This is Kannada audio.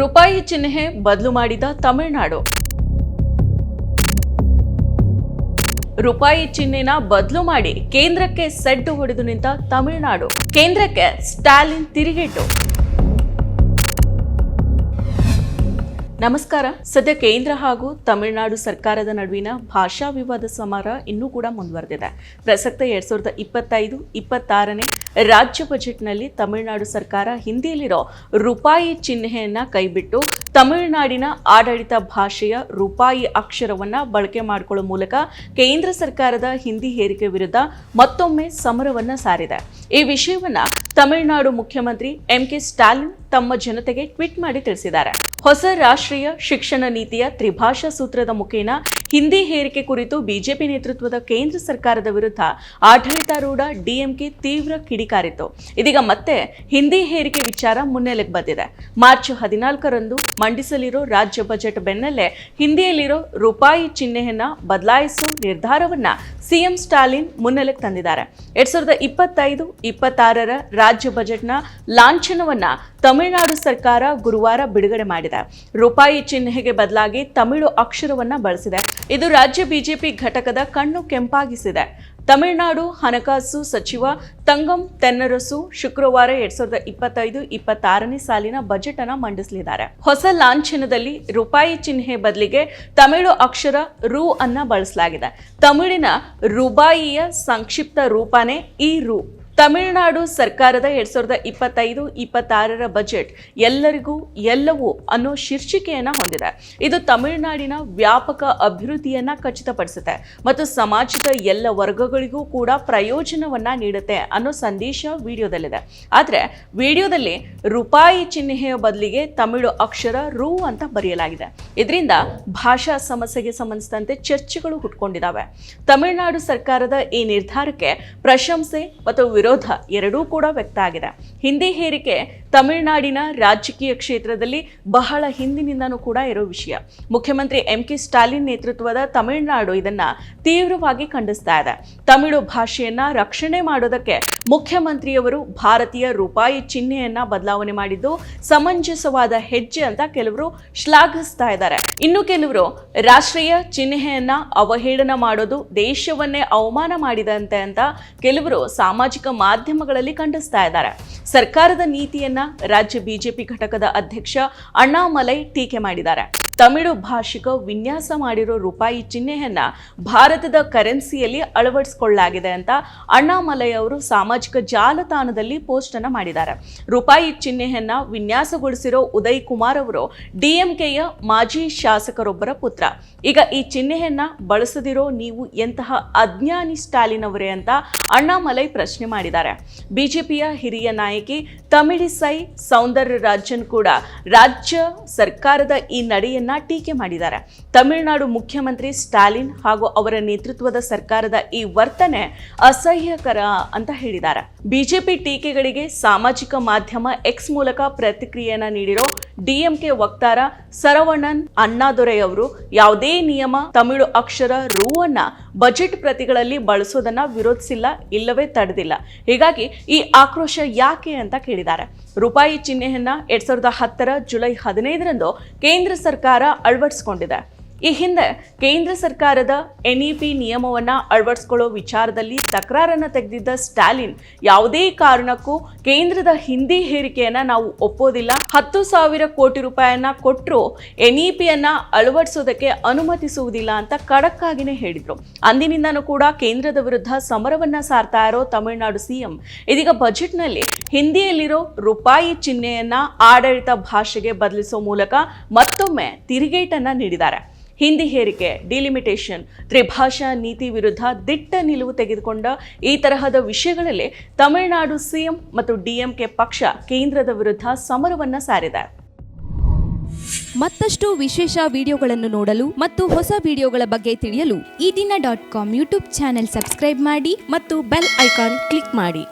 ರೂಪಾಯಿ ಚಿಹ್ನೆ ಬದಲು ಮಾಡಿದ ತಮಿಳುನಾಡು. ರೂಪಾಯಿ ಚಿಹ್ನೆನ ಬದಲು ಮಾಡಿ ಕೇಂದ್ರಕ್ಕೆ ಸೆಡ್ಡು ಹೊಡೆದು ನಿಂತ ತಮಿಳುನಾಡು. ಕೇಂದ್ರಕ್ಕೆ ಸ್ಟಾಲಿನ್ ತಿರುಗೇಟು. ನಮಸ್ಕಾರ. ಸದ್ಯ ಕೇಂದ್ರ ಹಾಗೂ ತಮಿಳುನಾಡು ಸರ್ಕಾರದ ನಡುವಿನ ಭಾಷಾ ವಿವಾದ ಸಮಾರ ಇನ್ನೂ ಕೂಡ ಮುಂದುವರೆದಿದೆ. ಪ್ರಸಕ್ತ ಎರಡ್ ಸಾವಿರದ ಇಪ್ಪತ್ತೈದು, ಇಪ್ಪತ್ತಾರನೇ ರಾಜ್ಯ ಬಜೆಟ್ನಲ್ಲಿ ತಮಿಳುನಾಡು ಸರ್ಕಾರ ಹಿಂದಿಯಲ್ಲಿರೋ ರೂಪಾಯಿ ಚಿಹ್ನೆಯನ್ನ ಕೈಬಿಟ್ಟು ತಮಿಳುನಾಡಿನ ಆಡಳಿತ ಭಾಷೆಯ ರೂಪಾಯಿ ಅಕ್ಷರವನ್ನ ಬಳಕೆ ಮಾಡಿಕೊಳ್ಳುವ ಮೂಲಕ ಕೇಂದ್ರ ಸರ್ಕಾರದ ಹಿಂದಿ ಹೇರಿಕೆ ವಿರುದ್ಧ ಮತ್ತೊಮ್ಮೆ ಸಮರವನ್ನ ಸಾರಿದೆ. ಈ ವಿಷಯವನ್ನ ತಮಿಳುನಾಡು ಮುಖ್ಯಮಂತ್ರಿ ಎಂ ಕೆ ಸ್ಟಾಲಿನ್ ತಮ್ಮ ಜನತೆಗೆ ಟ್ವೀಟ್ ಮಾಡಿ ತಿಳಿಸಿದ್ದಾರೆ. ಹೊಸ ರಾಷ್ಟ್ರೀಯ ಶಿಕ್ಷಣ ನೀತಿಯ ತ್ರಿಭಾಷಾ ಸೂತ್ರದ ಮುಖೇನ ಹಿಂದಿ ಹೇರಿಕೆ ಕುರಿತು ಬಿಜೆಪಿ ನೇತೃತ್ವದ ಕೇಂದ್ರ ಸರ್ಕಾರದ ವಿರುದ್ಧ ಆಡಳಿತಾರೂಢ ಡಿಎಂಕೆ ತೀವ್ರ ಕಿಡಿಕಾರಿತು ಇದೀಗ ಮತ್ತೆ ಹಿಂದಿ ಹೇರಿಕೆ ವಿಚಾರ ಮುನ್ನೆಲೆಗೆ ಬಂದಿದೆ. ಮಾರ್ಚ್ ಹದಿನಾಲ್ಕರಂದು ಮಂಡಿಸಲಿರೋ ರಾಜ್ಯ ಬಜೆಟ್ ಬೆನ್ನಲ್ಲೇ ಹಿಂದಿಯಲ್ಲಿರೋ ರೂಪಾಯಿ ಚಿಹ್ನೆಯನ್ನ ಬದಲಾಯಿಸುವ ನಿರ್ಧಾರವನ್ನ ಸಿಎಂ ಸ್ಟಾಲಿನ್ ಮುನ್ನೆಲೆಗೆ ತಂದಿದ್ದಾರೆ. ಎರಡ್ ಸಾವಿರದ ಇಪ್ಪತ್ತೈದು, ಇಪ್ಪತ್ತಾರರ ರಾಜ್ಯ ಬಜೆಟ್ನ ಲಾಂಛನವನ್ನ ತಮಿಳುನಾಡು ಸರ್ಕಾರ ಗುರುವಾರ ಬಿಡುಗಡೆ ಮಾಡಿದೆ. ರೂಪಾಯಿ ಚಿಹ್ನೆಗೆ ಬದಲಾಗಿ ತಮಿಳು ಅಕ್ಷರವನ್ನ ಬಳಸಿದೆ. ಇದು ರಾಜ್ಯ ಬಿಜೆಪಿ ಘಟಕದ ಕಣ್ಣು ಕೆಂಪಾಗಿಸಿದೆ. ತಮಿಳುನಾಡು ಹಣಕಾಸು ಸಚಿವ ತಂಗಂ ತೆನ್ನರಸು ಶುಕ್ರವಾರ ಎರಡ್ ಸಾವಿರದ ಇಪ್ಪತ್ತೈದು, ಇಪ್ಪತ್ತಾರನೇ ಸಾಲಿನ ಬಜೆಟ್ ಅನ್ನ ಮಂಡಿಸಲಿದ್ದಾರೆ. ಹೊಸ ಲಾಂಛನದಲ್ಲಿ ರೂಪಾಯಿ ಚಿಹ್ನೆ ಬದಲಿಗೆ ತಮಿಳು ಅಕ್ಷರ ರು ಅನ್ನ ಬಳಸಲಾಗಿದೆ. ತಮಿಳಿನ ರುಬಾಯಿಯ ಸಂಕ್ಷಿಪ್ತ ರೂಪನೇ ಈ ರು. ತಮಿಳುನಾಡು ಸರ್ಕಾರದ ಎರಡ್ ಸಾವಿರದ ಇಪ್ಪತ್ತೈದು, ಇಪ್ಪತ್ತಾರರ ಬಜೆಟ್ ಎಲ್ಲರಿಗೂ ಎಲ್ಲವೂ ಅನ್ನೋ ಶೀರ್ಷಿಕೆಯನ್ನ ಹೊಂದಿದೆ. ಇದು ತಮಿಳುನಾಡಿನ ವ್ಯಾಪಕ ಅಭಿವೃದ್ಧಿಯನ್ನು ಖಚಿತಪಡಿಸುತ್ತೆ ಮತ್ತು ಸಮಾಜದ ಎಲ್ಲ ವರ್ಗಗಳಿಗೂ ಕೂಡ ಪ್ರಯೋಜನವನ್ನ ನೀಡುತ್ತೆ ಅನ್ನೋ ಸಂದೇಶ ವಿಡಿಯೋದಲ್ಲಿದೆ. ಆದರೆ ವಿಡಿಯೋದಲ್ಲಿ ರೂಪಾಯಿ ಚಿಹ್ನೆಯ ಬದಲಿಗೆ ತಮಿಳು ಅಕ್ಷರ ರು ಅಂತ ಬರೆಯಲಾಗಿದೆ. ಇದರಿಂದ ಭಾಷಾ ಸಮಸ್ಯೆಗೆ ಸಂಬಂಧಿಸಿದಂತೆ ಚರ್ಚೆಗಳು ಹುಟ್ಕೊಂಡಿದ್ದಾವೆ ತಮಿಳುನಾಡು ಸರ್ಕಾರದ ಈ ನಿರ್ಧಾರಕ್ಕೆ ಪ್ರಶಂಸೆ ಮತ್ತು ವಿರೋಧ ಎರಡೂ ಕೂಡ ವ್ಯಕ್ತ ಆಗಿದೆ. ಹಿಂದಿ ಹೇರಿಕೆ ತಮಿಳುನಾಡಿನ ರಾಜಕೀಯ ಕ್ಷೇತ್ರದಲ್ಲಿ ಬಹಳ ಹಿಂದಿನಿಂದನೂ ಕೂಡ ಇರೋ ವಿಷಯ. ಮುಖ್ಯಮಂತ್ರಿ ಎಂ ಕೆ ಸ್ಟಾಲಿನ್ ನೇತೃತ್ವದ ತಮಿಳುನಾಡು ಇದನ್ನ ತೀವ್ರವಾಗಿ ಖಂಡಿಸ್ತಾ ಇದೆ. ತಮಿಳು ಭಾಷೆಯನ್ನ ರಕ್ಷಣೆ ಮಾಡೋದಕ್ಕೆ ಮುಖ್ಯಮಂತ್ರಿಯವರು ಭಾರತೀಯ ರೂಪಾಯಿ ಚಿಹ್ನೆಯನ್ನ ಬದಲಾವಣೆ ಮಾಡಿದ್ದು ಸಮಂಜಸವಾದ ಹೆಜ್ಜೆ ಅಂತ ಕೆಲವರು ಶ್ಲಾಘಿಸ್ತಾ ಇದ್ದಾರೆ. ಇನ್ನು ಕೆಲವರು ರಾಷ್ಟ್ರೀಯ ಚಿಹ್ನೆಯನ್ನ ಅವಹೇಳನ ಮಾಡೋದು ದೇಶವನ್ನೇ ಅವಮಾನ ಮಾಡಿದಂತೆ ಅಂತ ಕೆಲವರು ಸಾಮಾಜಿಕ ಮಾಧ್ಯಮಗಳಲ್ಲಿ ಖಂಡಿಸ್ತಾ ಇದ್ದಾರೆ. ಸರ್ಕಾರದ ನೀತಿಯನ್ನ ರಾಜ್ಯ ಬಿಜೆಪಿ ಘಟಕದ ಅಧ್ಯಕ್ಷ ಅಣ್ಣಾಮಲೈ ಟೀಕೆ ಮಾಡಿದ್ದಾರೆ. ತಮಿಳು ಭಾಷಿಕ ವಿನ್ಯಾಸ ಮಾಡಿರೋ ರೂಪಾಯಿ ಚಿಹ್ನೆಯನ್ನ ಭಾರತದ ಕರೆನ್ಸಿಯಲ್ಲಿ ಅಳವಡಿಸಿಕೊಳ್ಳಲಾಗಿದೆ ಅಂತ ಅಣ್ಣಾಮಲೈ ಅವರು ಸಾಮಾಜಿಕ ಜಾಲತಾಣದಲ್ಲಿ ಪೋಸ್ಟ್ ಅನ್ನ ಮಾಡಿದ್ದಾರೆ. ರೂಪಾಯಿ ಚಿಹ್ನೆಯನ್ನ ವಿನ್ಯಾಸಗೊಳಿಸಿರೋ ಉದಯ್ ಕುಮಾರ್ ಅವರು ಡಿಎಂಕೆಯ ಮಾಜಿ ಶಾಸಕರೊಬ್ಬರ ಪುತ್ರ. ಈಗ ಈ ಚಿಹ್ನೆಯನ್ನ ಬಳಸದಿರೋ ನೀವು ಎಂತಹ ಅಜ್ಞಾನಿ ಸ್ಟಾಲಿನ್ ಅವರೇ ಅಂತ ಅಣ್ಣಾಮಲೈ ಪ್ರಶ್ನೆ ಮಾಡಿದ್ದಾರೆ. ಬಿಜೆಪಿಯ ಹಿರಿಯ ನಾಯಕಿ ತಮಿಳಿಸೈ ಸೌಂದರ್ಯ ರಾಜನ್ ಕೂಡ ರಾಜ್ಯ ಸರ್ಕಾರದ ಈ ನಡೆಯನ್ನ ಟೀಕೆ ಮಾಡಿದ್ದಾರೆ. ತಮಿಳುನಾಡು ಮುಖ್ಯಮಂತ್ರಿ ಸ್ಟಾಲಿನ್ ಹಾಗೂ ಅವರ ನೇತೃತ್ವದ ಸರ್ಕಾರದ ಈ ವರ್ತನೆ ಅಸಹ್ಯಕರ ಅಂತ ಹೇಳಿದ್ದಾರೆ. ಬಿಜೆಪಿ ಟೀಕೆಗಳಿಗೆ ಸಾಮಾಜಿಕ ಮಾಧ್ಯಮ ಎಕ್ಸ್ ಮೂಲಕ ಪ್ರತಿಕ್ರಿಯೆಯನ್ನ ನೀಡಿರೋ ಡಿಎಂಕೆ ವಕ್ತಾರ ಸರವಣನ್ ಅಣ್ಣಾದೊರೈ ಅವರು, ಯಾವುದೇ ನಿಯಮ ತಮಿಳು ಅಕ್ಷರ ರೂ ಅನ್ನ ಬಜೆಟ್ ಪ್ರತಿಗಳಲ್ಲಿ ಬಳಸೋದನ್ನ ವಿರೋಧಿಸಿಲ್ಲ, ಇಲ್ಲವೇ ತಡೆದಿಲ್ಲ. ಹೀಗಾಗಿ ಈ ಆಕ್ರೋಶ ಯಾಕೆ ಅಂತ ಕೇಳಿದ್ದಾರೆ. ರೂಪಾಯಿ ಚಿಹ್ನೆಯನ್ನ ಎರಡ್ ಸಾವಿರದ ಹತ್ತರ ಜುಲೈ ಹದಿನೈದರಂದು ಕೇಂದ್ರ ಸರ್ಕಾರ ಅಳವಡಿಸಿಕೊಂಡಿದೆ. ಈ ಹಿಂದೆ ಕೇಂದ್ರ ಸರ್ಕಾರದ ಎನ್ಇಪಿ ನಿಯಮವನ್ನ ಅಳವಡಿಸಿಕೊಳ್ಳೋ ವಿಚಾರದಲ್ಲಿ ತಕರಾರನ್ನು ತೆಗೆದಿದ್ದ ಸ್ಟಾಲಿನ್ ಯಾವುದೇ ಕಾರಣಕ್ಕೂ ಕೇಂದ್ರದ ಹಿಂದಿ ಹೇರಿಕೆಯನ್ನ ನಾವು ಒಪ್ಪೋದಿಲ್ಲ. ಹತ್ತು ಸಾವಿರ ಕೋಟಿ ರೂಪಾಯನ್ನ ಕೊಟ್ಟರು ಎನ್ಇಪಿಯನ್ನ ಅಳವಡಿಸೋದಕ್ಕೆ ಅನುಮತಿಸುವುದಿಲ್ಲ ಅಂತ ಖಡಕ್ ಹೇಳಿದರು. ಹೇಳಿದ್ರು ಅಂದಿನಿಂದನೂ ಕೂಡ ಕೇಂದ್ರದ ವಿರುದ್ಧ ಸಮರವನ್ನ ಸಾರ್ತಾ ಇರೋ ತಮಿಳುನಾಡು ಸಿಎಂ ಇದೀಗ ಬಜೆಟ್ನಲ್ಲಿ ಹಿಂದಿಯಲ್ಲಿರೋ ರೂಪಾಯಿ ಚಿಹ್ನೆಯನ್ನು ಆಡಳಿತ ಭಾಷೆಗೆ ಬದಲಿಸೋ ಮೂಲಕ ಮತ್ತೊಮ್ಮೆ ತಿರುಗೇಟನ್ನು ನೀಡಿದ್ದಾರೆ. ಹಿಂದಿ ಹೇರಿಕೆ ಡಿಲಿಮಿಟೇಷನ್ ತ್ರಿಭಾಷಾ ನೀತಿ ವಿರುದ್ಧ ದಿಟ್ಟ ನಿಲುವು ತೆಗೆದುಕೊಂಡ ಈ ತರಹದ ವಿಷಯಗಳಲ್ಲಿ ತಮಿಳುನಾಡು ಸಿಎಂ ಮತ್ತು ಡಿಎಂಕೆ ಪಕ್ಷ ಕೇಂದ್ರದ ವಿರುದ್ಧ ಸಮರವನ್ನ ಸಾರಿದೆ. ಮತ್ತಷ್ಟು ವಿಶೇಷ ವಿಡಿಯೋಗಳನ್ನು ನೋಡಲು ಮತ್ತು ಹೊಸ ವಿಡಿಯೋಗಳ ಬಗ್ಗೆ ತಿಳಿಯಲು Eedina dot com YouTube channel subscribe ಮಾಡಿ ಮತ್ತು ಬೆಲ್ ಐಕಾನ್ ಕ್ಲಿಕ್ ಮಾಡಿ.